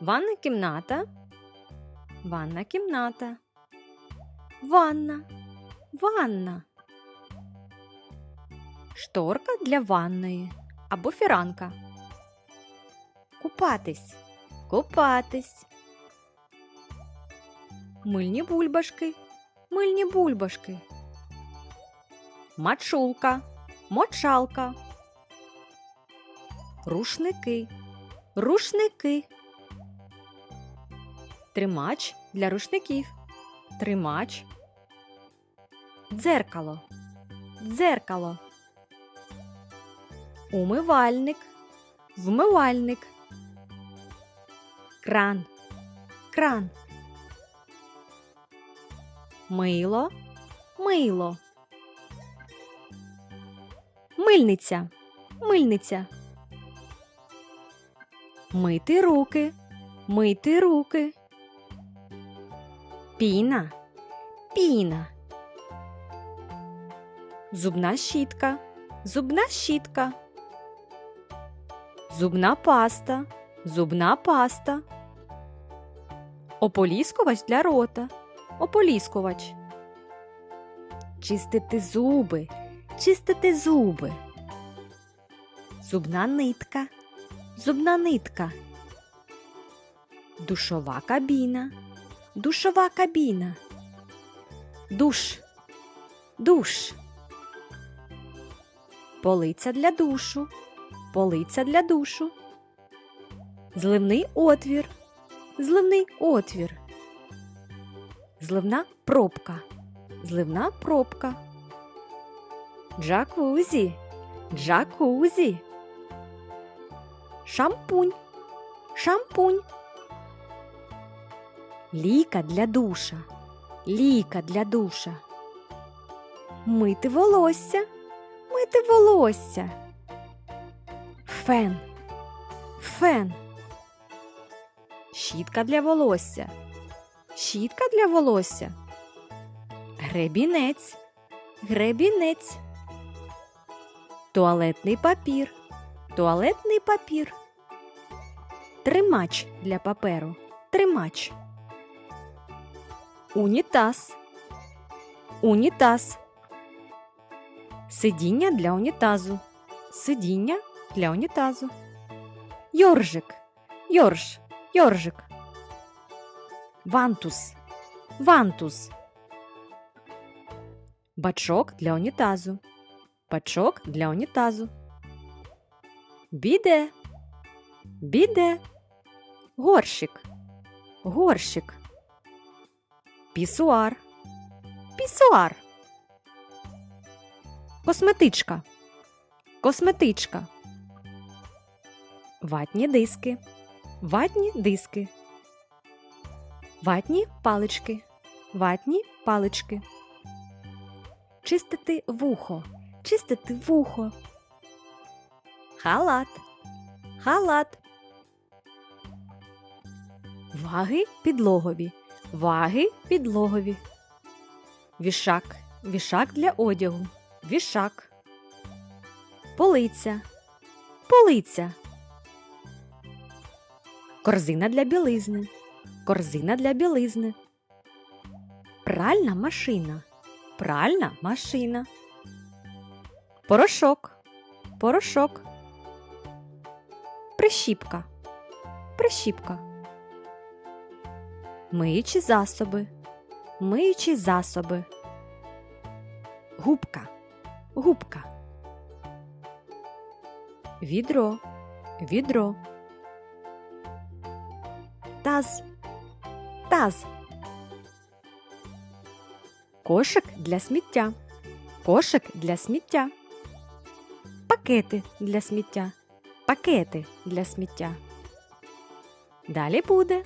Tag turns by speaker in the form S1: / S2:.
S1: Ванна кімната. Ванна кімната. Ванна. Ванна. Шторка для ванної або фіранка. Купатись. Купатись. Мильні бульбашки. Мильні бульбашки. Мачулка. Мочалка. Рушники. Рушники. Тримач для рушників. Тримач. Дзеркало. Дзеркало. Умивальник. Вмивальник. Кран. Кран. Мило. Мило. Мильниця. Мильниця. Мити руки. Мити руки. Піна. Піна. Зубна щітка. Зубна щітка. Зубна паста. Зубна паста. Ополіскувач для рота. Ополіскувач. Чистити зуби. Чистити зуби. Зубна нитка. Зубна нитка. Душова кабіна. Душова кабіна. Душ. Душ. Полиця для душу. Полиця для душу. Зливний отвір. Зливний отвір. Зливна пробка. Зливна пробка. Джакузі. Джакузі. Шампунь. Шампунь. Ліка для душа. Ліка для душа. Мити волосся. Мити волосся. Фен. Фен. Щітка для волосся. Щітка для волосся. Гребінець. Гребінець. Туалетний папір. Туалетний папір. Тримач для паперу. Тримач. Унітаз. Унітаз. Сидіння для унітазу. Сидіння для унітазу. Йоржик. Йорж. Йоржик. Вантус. Вантус. Бачок для унітазу. Бачок для унітазу. Біде. Біде. Горщик. Горщик. Пісуар. Пісуар. Косметичка. Косметичка. Ватні диски. Ватні диски. Ватні палички. Ватні палички. Чистити вухо. Чистити вухо. Халат. Халат. Ваги підлогові. Ваги підлогові. Вішак. Вішак для одягу. Вішак. Полиця. Полиця. Корзина для білизни. Корзина для білизни. Пральна машина. Пральна машина. Порошок. Порошок. Прищіпка. Прищіпка. Миючі засоби. Миючі засоби. Губка. Губка. Відро. Відро. Таз. Таз. Кошик для сміття. Кошик для сміття. Пакети для сміття. Пакети для сміття. Далі буде